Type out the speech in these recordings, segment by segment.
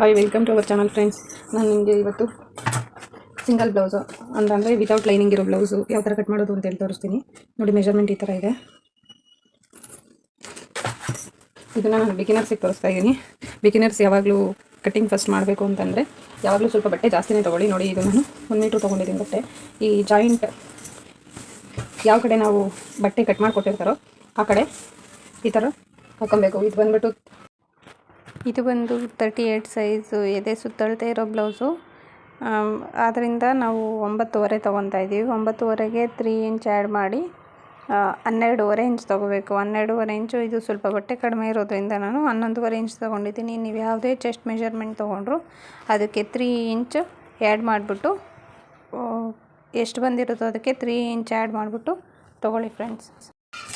Hi welcome to our channel friends ನಾನು ನಿಮಗೆ ಇವತ್ತು ಸಿಂಗಲ್ ಬ್ಲೌಸು ಅಂತಂದರೆ ವಿತೌಟ್ ಲೈನಿಂಗ್ ಇರೋ ಬ್ಲೌಸು ಯಾವ ಥರ ಕಟ್ ಮಾಡೋದು ಅಂತ ಹೇಳಿ ತೋರಿಸ್ತೀನಿ. ನೋಡಿ ಮೆಜರ್ಮೆಂಟ್ ಈ ಥರ ಇದೆ. ಇದನ್ನು ನಾನು ಬಿಗಿನರ್ಸಿಗೆ ತೋರಿಸ್ತಾ ಇದ್ದೀನಿ ಬಿಗಿನರ್ಸ್ ಯಾವಾಗಲೂ ಕಟ್ಟಿಂಗ್ ಫಸ್ಟ್ ಮಾಡಬೇಕು ಅಂತಂದರೆ ಯಾವಾಗಲೂ ಸ್ವಲ್ಪ ಬಟ್ಟೆ ಜಾಸ್ತಿನೇ ತೊಗೊಳ್ಳಿ. ನೋಡಿ, ಇದು ನಾನು ಒಂದು ಮೀಟ್ರ್ ತೊಗೊಂಡಿದ್ದೀನಿ ಬಟ್ಟೆ. ಈ ಜಾಯಿಂಟ್ ಯಾವ ಕಡೆ ನಾವು ಬಟ್ಟೆ ಕಟ್ ಮಾಡಿಕೊಟ್ಟಿರ್ತಾರೋ, ಆ ಕಡೆ ಈ ಥರ ಹಾಕೊಬೇಕು ಇದು ಬಂದ್ಬಿಟ್ಟು ಇದು ಬಂದು ತರ್ಟಿ ಏಯ್ಟ್ ಸೈಜು ಎದೆ ಸುತ್ತಳತೆ ಇರೋ ಬ್ಲೌಸು ಆದ್ದರಿಂದ ನಾವು ಒಂಬತ್ತುವರೆ ತೊಗೊತಾ ಇದ್ದೀವಿ ಒಂಬತ್ತುವರೆಗೆ ತ್ರೀ ಇಂಚ್ ಆ್ಯಡ್ ಮಾಡಿ ಹನ್ನೆರಡೂವರೆ ಇಂಚ್ ತೊಗೋಬೇಕು. ಹನ್ನೆರಡೂವರೆ ಇಂಚು ಇದು ಸ್ವಲ್ಪ ಬಟ್ಟೆ ಕಡಿಮೆ ಇರೋದ್ರಿಂದ ನಾನು ಹನ್ನೊಂದುವರೆ ಇಂಚ್ ತೊಗೊಂಡಿದ್ದೀನಿ. ನೀವು ಯಾವುದೇ ಚೆಸ್ಟ್ ಮೆಷರ್ಮೆಂಟ್ ತೊಗೊಂಡ್ರು ಅದಕ್ಕೆ ತ್ರೀ ಇಂಚ್ ಆ್ಯಡ್ ಮಾಡಿಬಿಟ್ಟು ಎಷ್ಟು ಬಂದಿರುತ್ತೋ ಅದಕ್ಕೆ ತ್ರೀ ಇಂಚ್ ಆ್ಯಡ್ ಮಾಡಿಬಿಟ್ಟು ತೊಗೊಳ್ಳಿ ಫ್ರೆಂಡ್ಸ್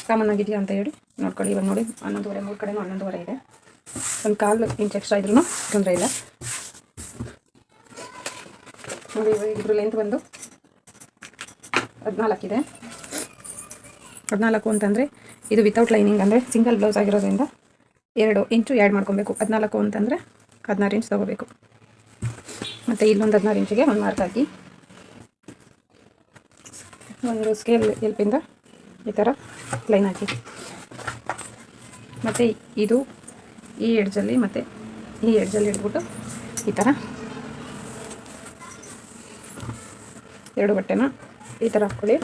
ಕಾಮನ್ ಆಗಿದೆಯಾ ಅಂತ ಹೇಳಿ ನೋಡ್ಕೊಳ್ಳಿ. ಇವಾಗ ನೋಡಿ, ಹನ್ನೊಂದುವರೆ ಮೂರು ಕಡೆಯೂ ಹನ್ನೊಂದುವರೆ ಇದೆ. ಒಂದು ಕಾಲು ಇಂಚ್ ಎಕ್ಸ್ಟ್ರಾ ಇದ್ರೂ ತೊಂದರೆ ಇಲ್ಲ. ನೋಡಿ ಇದ್ರ ಲೆಂತ್ ಬಂದು ಹದಿನಾಲ್ಕಿದೆ ಹದಿನಾಲ್ಕು ಅಂತಂದರೆ ಇದು ವಿತೌಟ್ ಲೈನಿಂಗ್ ಅಂದರೆ ಸಿಂಗಲ್ ಬ್ಲೌಸ್ ಆಗಿರೋದ್ರಿಂದ ಎರಡು ಇಂಚು ಆ್ಯಡ್ ಮಾಡ್ಕೊಬೇಕು. ಹದಿನಾಲ್ಕು ಅಂತಂದರೆ ಹದಿನಾರು ಇಂಚ್ ತೊಗೋಬೇಕು. ಮತ್ತು ಇಲ್ಲೊಂದು ಹದಿನಾರು ಇಂಚಿಗೆ ಒಂದು ಮಾರ್ಕ್ ಹಾಕಿ. ಒಂದು ಸ್ಕೇಲ್ ಎಲ್ಪಿಂದ ಈ ಥರ ಲೈನ್ ಹಾಕಿ. ಮತ್ತು ಇದು ಈ ಎಡ್ಜಲ್ಲಿ ಮತ್ತು ಈ ಎಡ್ಜಲ್ಲಿ ಇಟ್ಬಿಟ್ಟು ಈ ಥರ ಎರಡು ಬಟ್ಟೆನ ಈ ಥರ ಹಾಕ್ಕೊಳ್ಳಿ.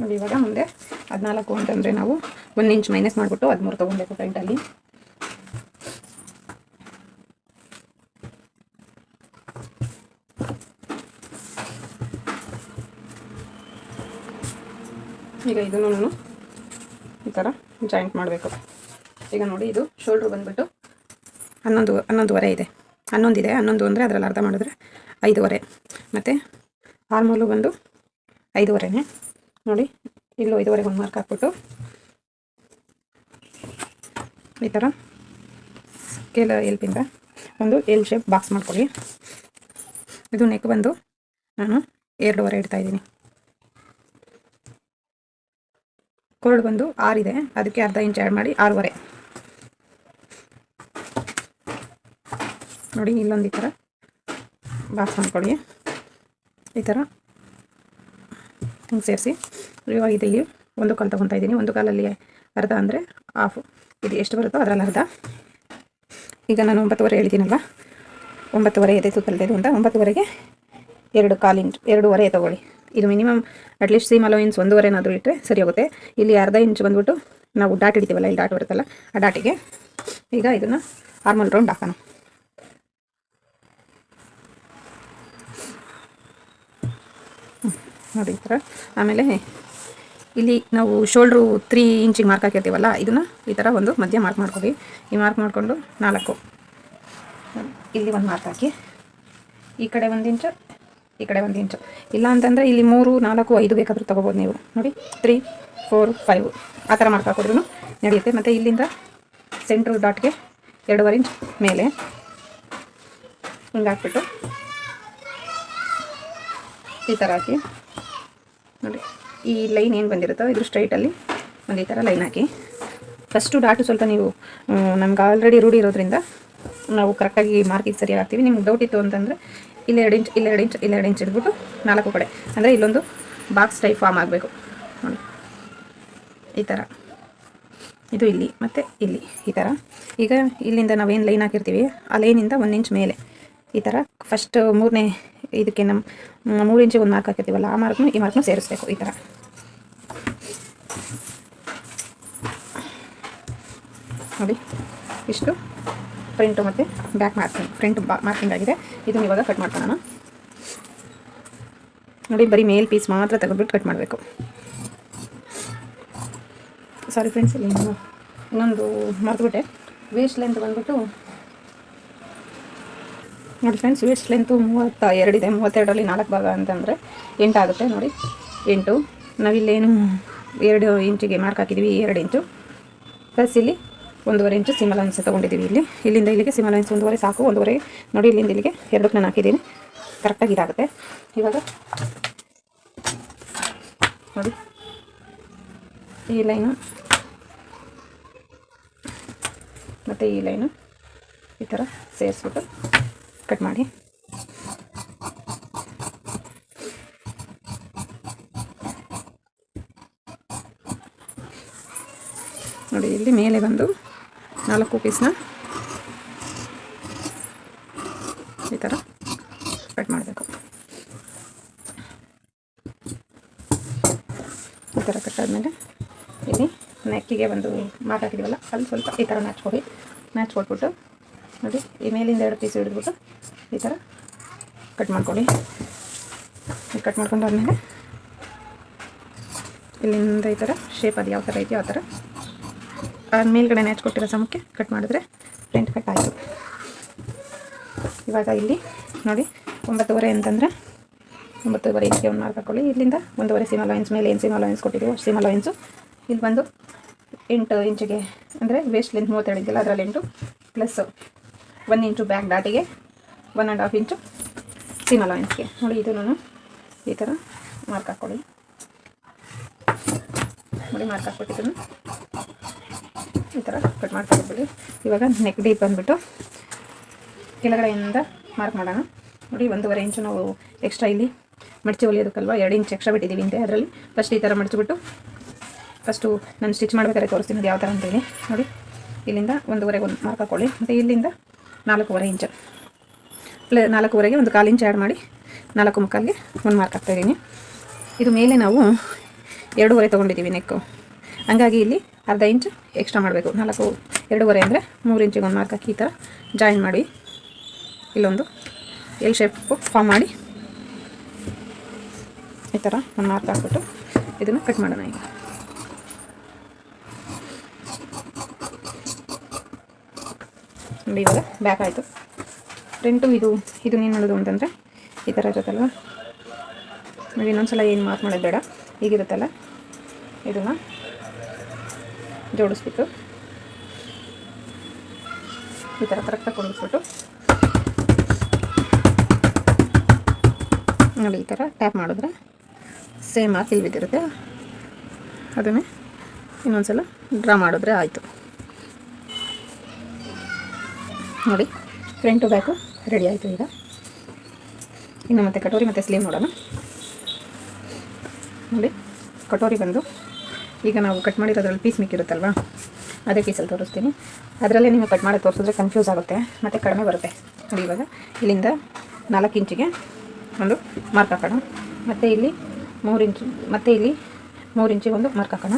ನೋಡಿ ಇವಾಗ ಮುಂದೆ ಹದಿನಾಲ್ಕು ಅಂತಂದರೆ ನಾವು ಒಂದು ಇಂಚ್ ಮೈನಸ್ ಮಾಡಿಬಿಟ್ಟು ಹದಿಮೂರು ತೊಗೊಬೇಕು ಫ್ರಂಟಲ್ಲಿ ಈಗ ಇದನ್ನು ನಾನು ಈ ಥರ ಜಾಯಿಂಟ್ ಮಾಡಬೇಕು. ಈಗ ನೋಡಿ ಇದು ಶೋಲ್ಡ್ರ್ ಬಂದುಬಿಟ್ಟು ಹನ್ನೊಂದು, ಹನ್ನೊಂದುವರೆ ಇದೆ. ಹನ್ನೊಂದಿದೆ, ಹನ್ನೊಂದು ಅಂದರೆ ಅದರಲ್ಲಿ ಅರ್ಧ ಮಾಡಿದ್ರೆ ಐದೂವರೆ. ಮತ್ತು ಆರ್ಮೋಲು ಬಂದು ಐದೂವರೆನೇ. ನೋಡಿ, ಇಲ್ಲೂ ಐದುವರೆಗೆ ಒಂದು ಮಾರ್ಕ್ ಹಾಕ್ಬಿಟ್ಟು ಈ ಥರ ಸ್ಕೇಲ್ ಎಲ್ಪಿಂದ ಒಂದು ಎಲ್ ಶೇಪ್ ಬಾಕ್ಸ್ ಮಾಡ್ಕೊಳ್ಳಿ. ಇದು ನೆಕ್ ಬಂದು ನಾನು ಎರಡುವರೆ ಇಡ್ತಾ ಕೊರಡು ಬಂದು ಆರಿದೆ. ಅದಕ್ಕೆ ಅರ್ಧ ಇಂಚ್ ಆ್ಯಡ್ ಮಾಡಿ ಆರೂವರೆ. ನೋಡಿ, ಇಲ್ಲೊಂದು ಈ ಥರ ಬಾಕ್ಸ್ ಮಾಡ್ಕೊಳ್ಳಿ. ಈ ಥರ ಹಿಂಗೆ ಸೇರಿಸಿ. ಇವಾಗ ಇಲ್ಲಿ ಒಂದು ಕಾಲು ತೊಗೊತಾ ಇದ್ದೀನಿ. ಒಂದು ಕಾಲಲ್ಲಿ ಅರ್ಧ ಅಂದರೆ ಹಾಫು ಇದು ಎಷ್ಟು ಬರುತ್ತೋ ಅದರಲ್ಲಿ ಅರ್ಧ. ಈಗ ನಾನು ಒಂಬತ್ತುವರೆ ಹೇಳಿದ್ದೀನಲ್ಲ ಒಂಬತ್ತುವರೆ ಇದೆ ತೂಕಲ್ದೇದು ಅಂತ ಒಂಬತ್ತುವರೆಗೆ ಎರಡು ಕಾಲು ಇಂಚ್, ಎರಡೂವರೆ ತೊಗೊಳ್ಳಿ. ಇದು ಮಿನಿಮಮ್ ಅಟ್ಲೀಸ್ಟ್ ಸೀಮ್ ಒಂದೂವರೆ ಒಂದೂವರೆನಾದರೂ ಇಟ್ಟರೆ ಸರಿ ಹೋಗುತ್ತೆ. ಇಲ್ಲಿ ಅರ್ಧ ಇಂಚ್ ಬಂದ್ಬಿಟ್ಟು ನಾವು ಡಾಟ್ ಹಿಡಿತೀವಲ್ಲ, ಇಲ್ಲಿ ಡಾಟ್ ಬರುತ್ತಲ್ಲ, ಆ ಡಾಟಿಗೆ ಈಗ ಇದನ್ನು ಆರ್ಮಲ್ ರೌಂಡ್ ಹಾಕೋಣ. ನೋಡಿ ಈ ಥರ. ಆಮೇಲೆ ಇಲ್ಲಿ ನಾವು ಶೋಲ್ಡ್ರು ತ್ರೀ ಇಂಚಿಗೆ ಮಾರ್ಕ್ ಹಾಕಿರ್ತೀವಲ್ಲ, ಇದನ್ನು ಈ ಥರ ಒಂದು ಮಧ್ಯ ಮಾರ್ಕ್ ಮಾಡ್ಕೊಳ್ಳಿ. ಈ ಮಾರ್ಕ್ ಮಾಡಿಕೊಂಡು ನಾಲ್ಕು. ಇಲ್ಲಿ ಒಂದು ಮಾರ್ಕ್ ಹಾಕಿ. ಈ ಕಡೆ ಒಂದು ಇಂಚು ಈ ಕಡೆ ಒಂದು ಇಂಚು ಇಲ್ಲ ಅಂತಂದರೆ ಇಲ್ಲಿ ಮೂರು, ನಾಲ್ಕು, ಐದು ಬೇಕಾದರೂ ತೊಗೋಬೋದು ನೀವು. ನೋಡಿ ತ್ರೀ ಫೋರ್ ಫೈವ್ ಆ ಥರ ಮಾರ್ಕ್ ಹಾಕೋದ್ರೂ ನಡೆಯುತ್ತೆ. ಮತ್ತು ಇಲ್ಲಿಂದ ಸೆಂಟ್ರಲ್ ಡಾಟ್ಗೆ ಎರಡೂವರೆ ಇಂಚ್ ಮೇಲೆ. ಹಿಂಗೆ ಹಾಕ್ಬಿಟ್ಟು ಈ ಥರ ಹಾಕಿ. ನೋಡಿ, ಈ ಲೈನ್ ಏನು ಬಂದಿರುತ್ತೋ, ಇದ್ರ ಸ್ಟ್ರೈಟಲ್ಲಿ ಒಂದು ಈ ಥರ ಲೈನ್ ಹಾಕಿ. ಫಸ್ಟು ಡಾಟು ಸ್ವಲ್ಪ ನೀವು ನಮ್ಗೆ ಆಲ್ರೆಡಿ ರೂಢಿ ಇರೋದ್ರಿಂದ ನಾವು ಕರೆಕ್ಟಾಗಿ ಮಾರ್ಕಿಗೆ ಸರಿಯಾಗಿ ಹಾಕ್ತೀವಿ ನಿಮ್ಗೆ ಡೌಟ್ ಇತ್ತು ಅಂತಂದರೆ ಇಲ್ಲೆರಡು ಇಂಚ್ ಇಲ್ಲೆರಡು ಇಂಚ್ ಇಲ್ಲೆರಡು ಇಂಚ್ ಇಟ್ಬಿಟ್ಟು ನಾಲ್ಕು ಕಡೆ. ಅಂದರೆ ಇಲ್ಲೊಂದು ಬಾಕ್ಸ್ ಟೈಪ್ ಫಾರ್ಮ್ ಆಗಬೇಕು. ನೋಡಿ. ಈ ಥರ ಇದು ಇಲ್ಲಿ ಮತ್ತು ಇಲ್ಲಿ ಈ ಥರ ಈಗ ಇಲ್ಲಿಂದ ನಾವೇನು ಲೈನ್ ಹಾಕಿರ್ತೀವಿ? ಆ ಲೈನಿಂದ ಒಂದು ಇಂಚ್ ಮೇಲೆ. ಈ ಥರ ಫಸ್ಟ್ ಮೂರನೇ ಇದಕ್ಕೆ ನಮ್ಮ ಮೂರು ಇಂಚಿಗೆ ಒಂದು ಮಾರ್ಕ್ ಹಾಕಿರ್ತೀವಲ್ಲ, ಆ ಮಾರ್ಕ್ನು ಈ ಮಾರ್ಕ್ನು ಸೇರಿಸ್ಬೇಕು ಈ ಥರ ನೋಡಿ. ಇಷ್ಟು. ಫ್ರಂಟು ಮತ್ತು ಬ್ಯಾಕ್ ಮಾರ್ಕಿಂಗ್ ಫ್ರಂಟ್ ಮಾರ್ಕಿಂಗ್ ಆಗಿದೆ. ಇದನ್ನು ಇವಾಗ ಕಟ್ ಮಾಡ್ಕೊಳ್ಳೋಣ ನೋಡಿ, ಬರೀ ಮೇಲ್ ಪೀಸ್ ಮಾತ್ರ ತೆಗೆದ್ಬಿಟ್ಟು ಕಟ್ ಮಾಡಬೇಕು. ಸಾರಿ ಫ್ರೆಂಡ್ಸ್ ಇಲ್ಲಿ ನಾನು ಇನ್ನೊಂದು ಮರೆತುಬಿಟ್ಟೆ. ವೇಸ್ಟ್ ಲೆಂತ್ ಬಂದ್ಬಿಟ್ಟು ನೋಡಿ ಫ್ರೆಂಡ್ಸ್ ವೇಸ್ಟ್ ಲೆಂತು ಮೂವತ್ತ ಎರಡಿದೆ ಮೂವತ್ತೆರಡರಲ್ಲಿ ನಾಲ್ಕು ಭಾಗ ಅಂತಂದರೆ ಎಂಟಾಗುತ್ತೆ ನೋಡಿ, ಎಂಟು. ನಾವಿಲ್ಲೇನು ಎರಡು ಇಂಚಿಗೆ ಮಾರ್ಕ್ ಹಾಕಿದ್ದೀವಿ ಎರಡು ಇಂಚು. ಪ್ಲಸ್ ಇಲ್ಲಿ ಒಂದೂವರೆ ಇಂಚು ಸಿಮಲನ್ಸ್ ತೊಗೊಂಡಿದ್ದೀವಿ ಇಲ್ಲಿ. ಇಲ್ಲಿಂದ ಇಲ್ಲಿಗೆ ಸಿಮಲನ್ಸ್ ಒಂದೂವರೆ ಸಾಕು, ಒಂದೂವರೆ ನೋಡಿ, ಇಲ್ಲಿಂದ ಇಲ್ಲಿಗೆ ಎರಡಕ್ಕೆ ನಾನು ಹಾಕಿದ್ದೀನಿ. ಕರೆಕ್ಟಾಗಿ ಇದಾಗುತ್ತೆ. ಇವಾಗ ನೋಡಿ. ಈ ಲೈನು ಮತ್ತು ಈ ಲೈನು ಈ ಥರ ಸೇರಿಸ್ಬಿಟ್ಟು ಕಟ್ ಮಾಡಿ. ನೋಡಿ, ಇಲ್ಲಿ ಮೇಲೆ ಬಂದು ನಾಲ್ಕು ಪೀಸ್ನ ಈ ಥರ ಕಟ್ ಮಾಡಬೇಕು. ಈ ಥರ ಕಟ್ಟಾದಮೇಲೆ ಇಲ್ಲಿ ನೆಕ್ಕಿಗೆ ಒಂದು ಮಾರ್ಕ್ ಅಲ್ಲಿ ಸ್ವಲ್ಪ ಈ ಥರ ಮ್ಯಾಚ್ ಕೊಡಿ. ಮ್ಯಾಚ್ ಕೊಟ್ಬಿಟ್ಟು ನೋಡಿ, ಈ ಮೇಲಿಂದ ಎರಡು ಪೀಸ್ ಹಿಡಿದ್ಬಿಟ್ಟು ಈ ಥರ ಕಟ್ ಮಾಡ್ಕೊಳ್ಳಿ ಕಟ್ ಮಾಡ್ಕೊಂಡಾದ್ಮೇಲೆ ಇಲ್ಲಿಂದ ಈ ಥರ ಶೇಪ್ ಅದು ಯಾವ ಥರ ಇದೆಯೋ ಆ ಥರ ಮೇಲ್ಗಡೆ ನ್ಯಾಚ್ ಕೊಟ್ಟಿರೋ ಸಮಕ್ಕೆ ಕಟ್ ಮಾಡಿದ್ರೆ ಫ್ರಂಟ್ ಕಟ್ ಆಯಿತು. ಇವಾಗ ಇಲ್ಲಿ ನೋಡಿ ಒಂಬತ್ತುವರೆ ಅಂತಂದರೆ ಒಂಬತ್ತುವರೆ ಇಂಚಿಗೆ ಒಂದು ಮಾರ್ಕ್ ಹಾಕೊಳ್ಳಿ. ಇಲ್ಲಿಂದ ಒಂದೂವರೆ ಸೀಮಾ ಲೈನ್ಸ್ ಮೇಲೆ ಏನು ಸೀಮಾ ಲೈನ್ಸ್ ಕೊಟ್ಟಿದ್ದೀವೋ ಸೀಮಾ ಲೈನ್ಸು ಇಲ್ಲಿ ಬಂದು ಎಂಟು ಇಂಚಿಗೆ ಅಂದರೆ ವೇಸ್ಟ್ ಲೆಂತ್ ಮೂವತ್ತೆರಡು ಇದೆಯಲ್ಲ ಅದರಲ್ಲಿ ಎಂಟು ಪ್ಲಸ್ ಒನ್ ಇಂಚು ಬ್ಯಾಕ್ ಡಾಟಿಗೆ one and half inch seam ಲೈನ್ಸ್ಗೆ ನೋಡಿ ಇದನ್ನು ಈ ಥರ ಮಾರ್ಕ್ ಹಾಕ್ಕೊಳ್ಳಿ ನೋಡಿ ಮಾರ್ಕ್ ಹಾಕ್ಬಿಟ್ಟಿದ್ದನ್ನು ಈ ಥರ ಕಟ್ ಮಾಡ್ಕೊಬಿಡಿ ಇವಾಗ ನೆಕ್ ಡೀಪ್ ಬಂದುಬಿಟ್ಟು ಕೆಳಗಡೆಯಿಂದ ಮಾರ್ಕ್ ಮಾಡೋಣ. ನೋಡಿ, ಒಂದೂವರೆ ಇಂಚು ನಾವು ಎಕ್ಸ್ಟ್ರಾ ಇಲ್ಲಿ ಮಡಚಿ ಹೊಲಿಯೋದಕ್ಕಲ್ವ? ಎರಡು ಇಂಚ್ ಎಕ್ಸ್ಟ್ರಾ ಬಿಟ್ಟಿದ್ದೀವಿ ಅಂತೆ ಅದರಲ್ಲಿ. ಫಸ್ಟ್ ಈ ಥರ ಮಡಚಿಬಿಟ್ಟು ಫಸ್ಟು ನಾನು ಸ್ಟಿಚ್ ಮಾಡ್ಬೇಕಾದ್ರೆ ತೋರಿಸ್ತೀನಿ ಅದು ಯಾವ ಥರ ಅಂತೇಳಿ ನೋಡಿ, ಇಲ್ಲಿಂದ ಒಂದೂವರೆಗೆ ಒಂದು ಮಾರ್ಕ್ ಹಾಕ್ಕೊಳ್ಳಿ ಮತ್ತು ಇಲ್ಲಿಂದ ನಾಲ್ಕೂವರೆ ಇಂಚು ಪ್ಲೇ ನಾಲ್ಕೂವರೆಗೆ ಒಂದು ಕಾಲು ಇಂಚ್ ಆ್ಯಡ್ ಮಾಡಿ ನಾಲ್ಕು ಮುಕ್ಕಾಲಿಗೆ ಒಂದು ಮಾರ್ಕ್ ಹಾಕ್ತಾಯಿದ್ದೀನಿ ಇದು ಮೇಲೆ ನಾವು ಎರಡೂವರೆ ತೊಗೊಂಡಿದ್ದೀವಿ ನೆಕ್ಕು ಹಂಗಾಗಿ ಇಲ್ಲಿ ಅರ್ಧ ಇಂಚು ಎಕ್ಸ್ಟ್ರಾ ಮಾಡಬೇಕು. ನಾಲ್ಕು, ಎರಡೂವರೆ ಅಂದರೆ ಮೂರು ಇಂಚಿಗೆ ಒಂದು ಮಾರ್ಕ್ ಹಾಕಿ ಈ ಥರ ಜಾಯಿನ್ ಮಾಡಿ. ಇಲ್ಲೊಂದು ಎಲ್ ಶೇಪ್ ಫಾರ್ಮ್ ಮಾಡಿ. ಈ ಥರ ಒಂದು ಮಾರ್ಕ್ ಹಾಕ್ಬಿಟ್ಟು ಇದನ್ನು ಕಟ್ ಮಾಡೋಣ ಈಗ. ಇವಾಗ ಬ್ಯಾಕ್ ಆಯಿತು. ಫ್ರಂಟು ಇದು ಇದು ಏನು ಮಾಡೋದು ಅಂತಂದರೆ ಈ ಥರ ಇರುತ್ತಲ್ವ? ಇನ್ನೊಂದು ಸಲ ಏನು ಮಾರ್ಕ್ ಮಾಡೋದು ಬೇಡ. ಈಗಿರುತ್ತಲ್ಲ. ಇದನ್ನು ಜೋಡಿಸ್ಬಿಟ್ಟು ಈ ಥರ ಕರೆಕ್ಟಾಗಿ ಕುಡಿಸ್ಬಿಟ್ಟು ನೋಡಿ ಈ ಥರ ಟ್ಯಾಪ್ ಮಾಡಿದ್ರೆ ಸೇಮ್ ಇಲ್ಲಿ ಬಿದ್ದಿರುತ್ತೆ ಅದನ್ನೇ ಇನ್ನೊಂದ್ಸಲ ಡ್ರಾ ಮಾಡಿದ್ರೆ ಆಯಿತು. ನೋಡಿ ಫ್ರಂಟು ಬ್ಯಾಕು ರೆಡಿ ಆಯಿತು ಈಗ. ಇನ್ನು ಮತ್ತೆ ಕಟೋರಿ ಮತ್ತು ಸ್ಲೀವ್ ನೋಡೋಣ. ನೋಡಿ, ಕಟೋರಿ ಬಂದು ಈಗ ನಾವು ಕಟ್ ಮಾಡಿರೋದ್ರಲ್ಲಿ ಪೀಸ್ ಮಿಕ್ಕಿರುತ್ತಲ್ವಾ ಅದೇ ಪೀಸಲ್ಲಿ ತೋರಿಸ್ತೀನಿ. ಅದರಲ್ಲೇ ನೀವು ಕಟ್ ಮಾಡಿ ತೋರಿಸಿದ್ರೆ ಕನ್ಫ್ಯೂಸ್ ಆಗುತ್ತೆ. ಮತ್ತು ಕಡಿಮೆ ಬರುತ್ತೆ. ನೋಡಿ ಇವಾಗ ಇಲ್ಲಿಂದ ನಾಲ್ಕು ಇಂಚಿಗೆ ಒಂದು ಮಾರ್ಕ್ ಹಾಕೋಣ. ಮತ್ತು ಇಲ್ಲಿ ಮೂರು ಇಂಚು ಮತ್ತು ಇಲ್ಲಿ ಮೂರು ಇಂಚಿಗೆ ಒಂದು ಮಾರ್ಕ್ ಹಾಕೋಣ.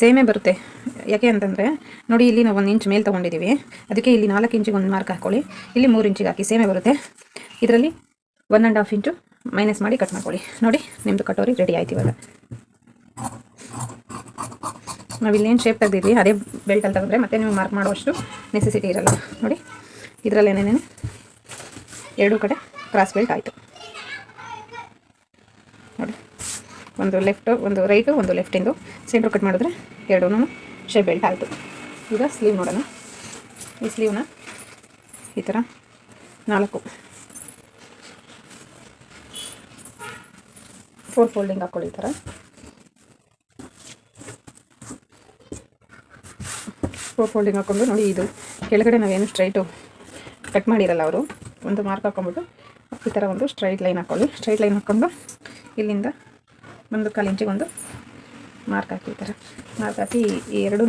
ಸೇಮೇ ಬರುತ್ತೆ. ಯಾಕೆ ಅಂತಂದರೆ, ನೋಡಿ ಇಲ್ಲಿ ನಾವು ಒಂದು ಇಂಚ್ ಮೇಲೆ ತೊಗೊಂಡಿದ್ದೀವಿ. ಅದಕ್ಕೆ ಇಲ್ಲಿ ನಾಲ್ಕು ಇಂಚಿಗೆ ಒಂದು ಮಾರ್ಕ್ ಹಾಕ್ಕೊಳ್ಳಿ ಇಲ್ಲಿ ಮೂರು ಇಂಚಿಗೆ ಹಾಕಿ ಸೇಮೇ ಬರುತ್ತೆ. ಇದರಲ್ಲಿ one and half inch minus ಮಾಡಿ ಕಟ್ ಮಾಡ್ಕೊಳ್ಳಿ. ನೋಡಿ ನಿಮ್ಮದು ಕಟೋರಿ ರೆಡಿ ಆಯ್ತು ಇವಾಗ. ನಾವು ಇಲ್ಲೇನು ಶೇಪ್ ತೆಗೆದಿದ್ವಿ, ಅದೇ ಬೆಲ್ಟಲ್ಲಿ ತೆಗೆದ್ರೆ ಮತ್ತೆ ನೀವು ಮಾರ್ಕ್ ಮಾಡುವಷ್ಟು ನೆಸೆಸಿಟಿ ಇರಲ್ಲ. ನೋಡಿ ಇದರಲ್ಲೇನೇ ಎರಡೂ ಕಡೆ ಕ್ರಾಸ್ ಬೆಲ್ಟ್ ಆಯಿತು. ನೋಡಿ, ಒಂದು ಲೆಫ್ಟು ಒಂದು ರೈಟು ಒಂದು ಲೆಫ್ಟಿಂದು ಸೆಂಟ್ರ್ ಕಟ್ ಮಾಡಿದ್ರೆ ಎರಡೂ ಶೇಪ್ ಬೆಲ್ಟ್ ಆಯಿತು. ಈಗ ಸ್ಲೀವ್ ನೋಡೋಣ. ಈ ಸ್ಲೀವ್ನ ಈ ಥರ ನಾಲ್ಕು. ಫೋರ್ ಫೋಲ್ಡಿಂಗ್ ಹಾಕ್ಕೊಳ್ಳಿ ಈ ಥರ ಫೋರ್ ಫೋಲ್ಡಿಂಗ್ ಹಾಕ್ಕೊಂಡು ನೋಡಿ ಇದು. ಕೆಳಗಡೆ ನಾವೇನು ಸ್ಟ್ರೈಟು ಕಟ್ ಮಾಡಿರಲ್ಲ ಅವರು. ಒಂದು ಮಾರ್ಕ್ ಹಾಕ್ಕೊಂಬಿಟ್ಟು ಈ ಥರ ಒಂದು ಸ್ಟ್ರೈಟ್ ಲೈನ್ ಹಾಕ್ಕೊಳ್ಳಿ ಸ್ಟ್ರೈಟ್ ಲೈನ್ ಹಾಕ್ಕೊಂಡು ಇಲ್ಲಿಂದ ಒಂದು ಕಾಲು ಇಂಚಿಗೆ ಒಂದು ಮಾರ್ಕ್ ಹಾಕಿ ಥರ ಮಾರ್ಕ್ ಹಾಕಿ ಈ ಎರಡೂ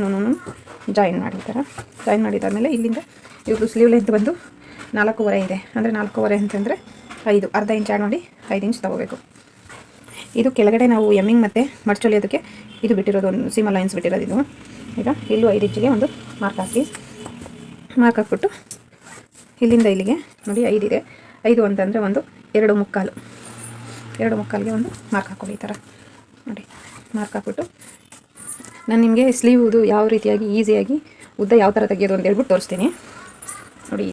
ಜಾಯಿನ್ ಮಾಡಿ ಥರ ಜಾಯಿನ್ ಮಾಡಿದಾದಮೇಲೆ ಇಲ್ಲಿಂದ ಇವರು ಸ್ಲೀವ್ ಲೆಂತ್ ಬಂದು ನಾಲ್ಕೂವರೆ ಇದೆ. ಅಂದರೆ ನಾಲ್ಕೂವರೆ ಅಂತಂದರೆ ಐದು. ಅರ್ಧ ಇಂಚ್ ಆ್ಯಡ್ ಮಾಡಿ ಐದು ಇಂಚ್ ತೊಗೋಬೇಕು. ಇದು ಕೆಳಗಡೆ ನಾವು ಎಮ್ಮಿಂಗ್ ಮತ್ತು ಮಡ್ಚೊಲಿಯೋದಕ್ಕೆ ಇದು ಬಿಟ್ಟಿರೋದು ಒಂದು ಸೀಮಾ ಲೈನ್ಸ್ ಬಿಟ್ಟಿರೋದು ಇದು. ಈಗ ಇಲ್ಲೂ ಐದು ಇಂಚಿಗೆ ಒಂದು ಮಾರ್ಕ್ ಹಾಕಿ ಮಾರ್ಕ್ ಹಾಕ್ಬಿಟ್ಟು ಇಲ್ಲಿಂದ ಇಲ್ಲಿಗೆ ನೋಡಿ ಐದಿದೆ ಐದು ಅಂತಂದರೆ ಒಂದು ಎರಡು ಮುಕ್ಕಾಲು. ಎರಡು ಮುಕ್ಕಾಲಿಗೆ ಒಂದು ಮಾರ್ಕ್ ಹಾಕೊಳ್ಳಿ ಈ ಥರ ನೋಡಿ ಮಾರ್ಕ್ ಹಾಕ್ಬಿಟ್ಟು ನಾನು ನಿಮಗೆ ಸ್ಲೀವ್ದು ಯಾವ ರೀತಿಯಾಗಿ ಈಸಿಯಾಗಿ ಉದ್ದ ಯಾವ ಥರ ತೆಗೆಯೋದು ಅಂತ ಹೇಳ್ಬಿಟ್ಟು ತೋರಿಸ್ತೀನಿ. ನೋಡಿ.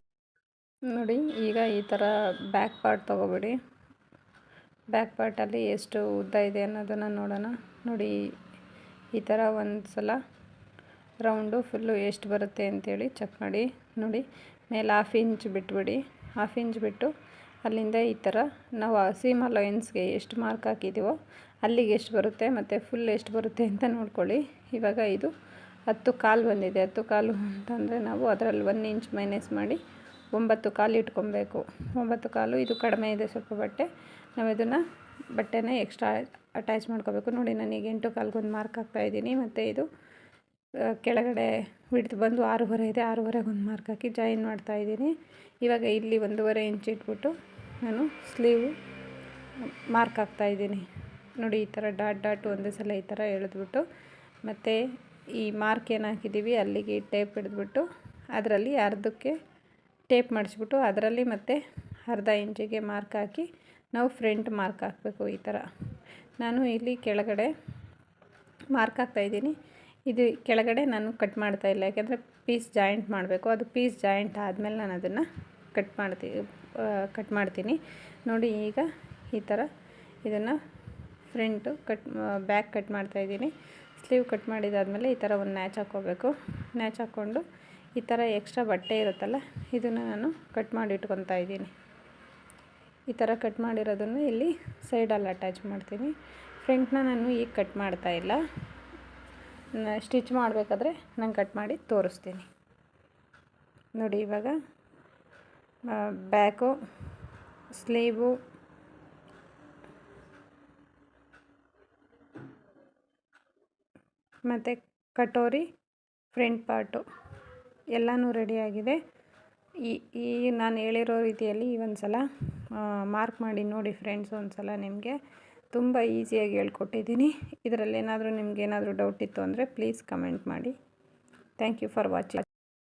ನೋಡಿ, ಈಗ ಈ ಥರ ಬ್ಯಾಕ್ ಪಾರ್ಟ್ ತೊಗೊಬಿಡಿ. ಬ್ಯಾಕ್ ಪಾರ್ಟಲ್ಲಿ ಎಷ್ಟು ಉದ್ದ ಇದೆ ಅನ್ನೋದನ್ನು ನೋಡೋಣ. ನೋಡಿ, ಈ ಥರ ಒಂದು ಸಲ ರೌಂಡು ಫುಲ್ಲು ಎಷ್ಟು ಬರುತ್ತೆ ಅಂತೇಳಿ ಚೆಕ್ ಮಾಡಿ. ನೋಡಿ, ಮೇಲೆ ಹಾಫ್ ಇಂಚ್ ಬಿಟ್ಬಿಡಿ. ಹಾಫ್ ಇಂಚ್ ಬಿಟ್ಟು ಅಲ್ಲಿಂದ ಈ ಥರ ನಾವು ಸೀಮ್ ಅಲೋಯನ್ಸ್ಗೆ ಎಷ್ಟು ಮಾರ್ಕ್ ಹಾಕಿದ್ದೀವೋ ಅಲ್ಲಿಗೆ ಎಷ್ಟು ಬರುತ್ತೆ ಮತ್ತು ಫುಲ್ ಎಷ್ಟು ಬರುತ್ತೆ ಅಂತ ನೋಡ್ಕೊಳ್ಳಿ. ಇವಾಗ ಇದು ಹತ್ತು ಕಾಲು ಬಂದಿದೆ. ಹತ್ತು ಕಾಲು ಅಂತಂದರೆ ನಾವು ಅದರಲ್ಲಿ ಒನ್ ಇಂಚ್ ಮೈನಸ್ ಮಾಡಿ ಒಂಬತ್ತು ಕಾಲು ಇಟ್ಕೊಬೇಕು. ಒಂಬತ್ತು ಕಾಲು, ಇದು ಕಡಿಮೆ ಇದೆ ಸ್ವಲ್ಪ ಬಟ್ಟೆ. ನಾವು ಇದನ್ನು ಬಟ್ಟೆನ ಎಕ್ಸ್ಟ್ರಾ ಅಟ್ಯಾಚ್ ಮಾಡ್ಕೋಬೇಕು. ನೋಡಿ ನನಗೆ ಎಂಟು ಕಾಲ್ಗೊಂದು ಮಾರ್ಕ್ ಹಾಕ್ತಾಯಿದ್ದೀನಿ ಮತ್ತು ಇದು ಕೆಳಗಡೆ ಹಿಡಿದು ಬಂದು ಆರೂವರೆ ಇದೆ. ಆರೂವರೆಗೆ ಒಂದು ಮಾರ್ಕ್ ಹಾಕಿ ಜಾಯಿನ್ ಮಾಡ್ತಾ ಇದ್ದೀನಿ. ಇವಾಗ ಇಲ್ಲಿ ಒಂದೂವರೆ ಇಂಚ್ ಇಟ್ಬಿಟ್ಟು ನಾನು ಸ್ಲೀವ್ ಮಾರ್ಕ್ ಹಾಕ್ತಾ ಇದ್ದೀನಿ. ನೋಡಿ, ಈ ಥರ ಡಾಟ್ ಡಾಟ್ ಒಂದೇ ಸಲ ಈ ಥರ ಎಳೆದ್ಬಿಟ್ಟು, ಮತ್ತು ಈ ಮಾರ್ಕ್ ಏನು ಹಾಕಿದ್ದೀವಿ ಅಲ್ಲಿಗೆ ಟೇಪ್ ಹಿಡಿದ್ಬಿಟ್ಟು, ಅದರಲ್ಲಿ ಅರ್ಧಕ್ಕೆ ಟೇಪ್ ಮಾಡಿಸ್ಬಿಟ್ಟು, ಅದರಲ್ಲಿ ಮತ್ತೆ ಅರ್ಧ ಇಂಚಿಗೆ ಮಾರ್ಕ್ ಹಾಕಿ ನಾವು ಫ್ರಂಟ್ ಮಾರ್ಕ್ ಹಾಕಬೇಕು ಈ ಥರ. ನಾನು ಇಲ್ಲಿ ಕೆಳಗಡೆ ಮಾರ್ಕ್ ಹಾಕ್ತಾ ಇದ್ದೀನಿ. ಇದು ಕೆಳಗಡೆ ನಾನು ಕಟ್ ಮಾಡ್ತಾ ಇಲ್ಲ, ಯಾಕೆಂದರೆ ಪೀಸ್ ಜಾಯಿಂಟ್ ಮಾಡಬೇಕು. ಅದು ಪೀಸ್ ಜಾಯಿಂಟ್ ಆದಮೇಲೆ ನಾನು ಅದನ್ನು ಕಟ್ ಮಾಡ್ತೀನಿ ಕಟ್ ಮಾಡ್ತೀನಿ. ನೋಡಿ, ಈಗ ಈ ಥರ ಇದನ್ನು ಫ್ರಂಟು ಕಟ್ ಬ್ಯಾಕ್ ಕಟ್ ಮಾಡ್ತಾ ಇದ್ದೀನಿ. ಸ್ಲೀವ್ ಕಟ್ ಮಾಡಿದಾದಮೇಲೆ ಈ ಥರ ಒಂದು ನ್ಯಾಚ್ ಹಾಕ್ಕೋಬೇಕು. ನ್ಯಾಚ್ ಹಾಕ್ಕೊಂಡು ಈ ಥರ ಎಕ್ಸ್ಟ್ರಾ ಬಟ್ಟೆ ಇರುತ್ತಲ್ಲ, ಇದನ್ನು ನಾನು ಕಟ್ ಮಾಡಿ ಇಟ್ಕೊತಾ ಇದ್ದೀನಿ. ಈ ಥರ ಕಟ್ ಮಾಡಿರೋದನ್ನು ಇಲ್ಲಿ ಸೈಡಲ್ಲಿ ಅಟ್ಯಾಚ್ ಮಾಡ್ತೀನಿ. ಫ್ರಂಟ್ನ ನಾನು ಈಗ ಕಟ್ ಮಾಡ್ತಾ ಇಲ್ಲ. ಸ್ಟಿಚ್ ಮಾಡಬೇಕಾದ್ರೆ ನಾನು ಕಟ್ ಮಾಡಿ ತೋರಿಸ್ತೀನಿ. ನೋಡಿ ಇವಾಗ ಬ್ಯಾಕು, ಸ್ಲೀವು, ಮತ್ತು ಕಟೋರಿ ಫ್ರಂಟ್ ಪಾರ್ಟು ಎಲ್ಲನೂ ರೆಡಿಯಾಗಿದೆ ಈ ಈ ನಾನು ಹೇಳಿರೋ ರೀತಿಯಲ್ಲಿ ಈ ಒಂದು ಸಲ ಮಾರ್ಕ್ ಮಾಡಿ ನೋಡಿ ಫ್ರೆಂಡ್ಸ್ ಒಂದು ಸಲ ನಿಮಗೆ ತುಂಬ ಈಸಿಯಾಗಿ ಹೇಳ್ಕೊಟ್ಟಿದ್ದೀನಿ. ಇದರಲ್ಲಿ ಏನಾದರೂ ನಿಮ್ಗೆ ಏನಾದರೂ ಡೌಟ್ ಇತ್ತು ಅಂದರೆ ಪ್ಲೀಸ್ ಕಮೆಂಟ್ ಮಾಡಿ. Thank you for watching